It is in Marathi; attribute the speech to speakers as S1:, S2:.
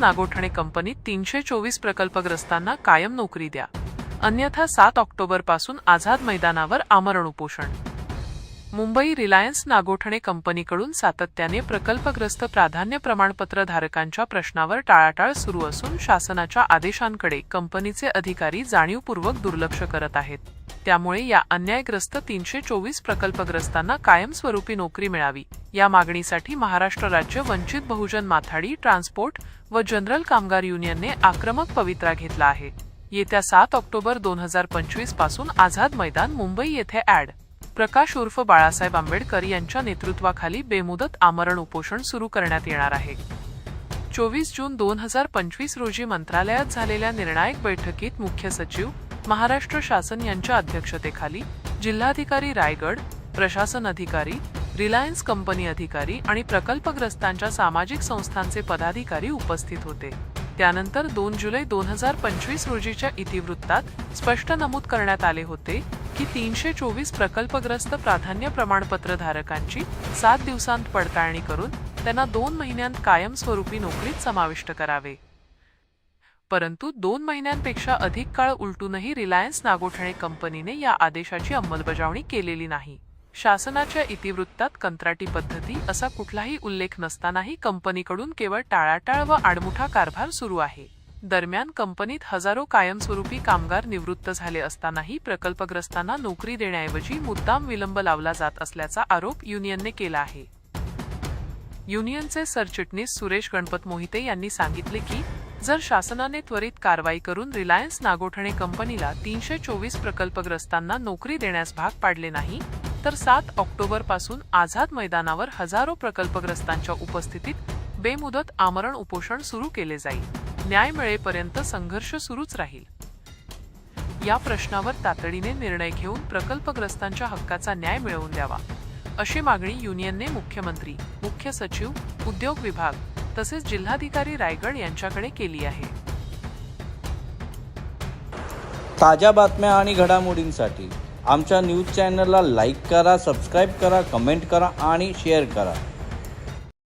S1: नागोठणे कंपनीत तीनशे चोवीस प्रकल्पग्रस्तांना कायम नोकरी द्या. अन्यथा सात ऑक्टोबरपासून आझाद मैदानावर आमरण उपोषण. मुंबई रिलायन्स नागोठणे कंपनीकडून सातत्याने प्रकल्पग्रस्त प्राधान्य प्रमाणपत्र धारकांच्या प्रश्नावर टाळाटाळ सुरू असून शासनाच्या आदेशांकडे कंपनीचे अधिकारी जाणीवपूर्वक दुर्लक्ष करत आहेत. त्यामुळे या अन्यायग्रस्त तीनशे चोवीस प्रकल्पग्रस्तांना कायमस्वरूपी नोकरी मिळावी. या मागणीसाठी महाराष्ट्र राज्य वंचित बहुजन माथाडी ट्रान्सपोर्ट व जनरल कामगार युनियनने आक्रमक पवित्रा घेतला आहे. येत्या सात ऑक्टोबर दोन हजार पंचवीसपासून आझाद मैदान मुंबई येथे ऍड प्रकाश उर्फ बाळासाहेब आंबेडकर यांच्या नेतृत्वाखाली बेमुदत आमरण उपोषण सुरू करण्यात येणार आहे. चोवीस जून दोन हजार पंचवीस रोजी मंत्रालयात झालेल्या निर्णायक बैठकीत मुख्य सचिव महाराष्ट्र शासन यांच्या अध्यक्षतेखाली जिल्हाधिकारी रायगड प्रशासन अधिकारी रिलायन्स कंपनी अधिकारी आणि प्रकल्पग्रस्तांच्या सामाजिक संस्थांचे पदाधिकारी उपस्थित होते. त्यानंतर दोन जुलै दोन हजार पंचवीस रोजीच्या इतिवृत्तात स्पष्ट नमूद करण्यात आले होते की तीनशे चोवीस प्रकल्पग्रस्त प्राधान्य प्रमाणपत्र धारकांची सात दिवसांत पडताळणी करून त्यांना दोन महिन्यांत कायमस्वरूपी नोकरीत समाविष्ट करावे. परंतु दोन महिन्यांपेक्षा अधिक काळ उलटूनही रिलायन्स नागोठणे कंपनीने या आदेशाची अंमलबजावणी केलेली नाही. शासनाच्या इतिवृत्तात कंत्राटी पद्धती असा कुठलाही उल्लेख नसतानाही कंपनीकडून केवळ टाळाटाळ व आडमुठा कारभार सुरू आहे. दरम्यान कंपनीत हजारो कायमस्वरूपी कामगार निवृत्त झाले असतानाही प्रकल्पग्रस्तांना नोकरी देण्याऐवजी मुद्दाम विलंब लावला जात असल्याचा आरोप युनियनने केला आहे. युनियनचे सरचिटणीस सुरेश गणपत मोहिते यांनी सांगितले की जर शासनाने त्वरित कारवाई करून रिलायन्स नागोठणे कंपनीला तीनशे चोवीस प्रकल्पग्रस्तांना नोकरी देण्यास भाग पाडले नाही तर सात ऑक्टोबरपासून आझाद मैदानावर हजारो प्रकल्पग्रस्तांच्या उपस्थितीत बेमुदत आमरण उपोषण सुरू केले जाईल. न्याय मिळेपर्यंत संघर्ष सुरूच राहील. या प्रश्नावर तातडीने निर्णय घेऊन प्रकल्पग्रस्तांच्या हक्काचा न्याय मिळवून द्यावा अशी मागणी युनियनने मुख्यमंत्री मुख्य सचिव उद्योग विभाग तसेच जिल्हाधिकारी रायगड यांच्याकडे केली आहे.
S2: ताज्या बातम्या आणि घडामोडींसाठी आमच्या न्यूज चॅनलला लाईक करा सबस्क्राईब करा कमेंट करा आणि शेअर करा.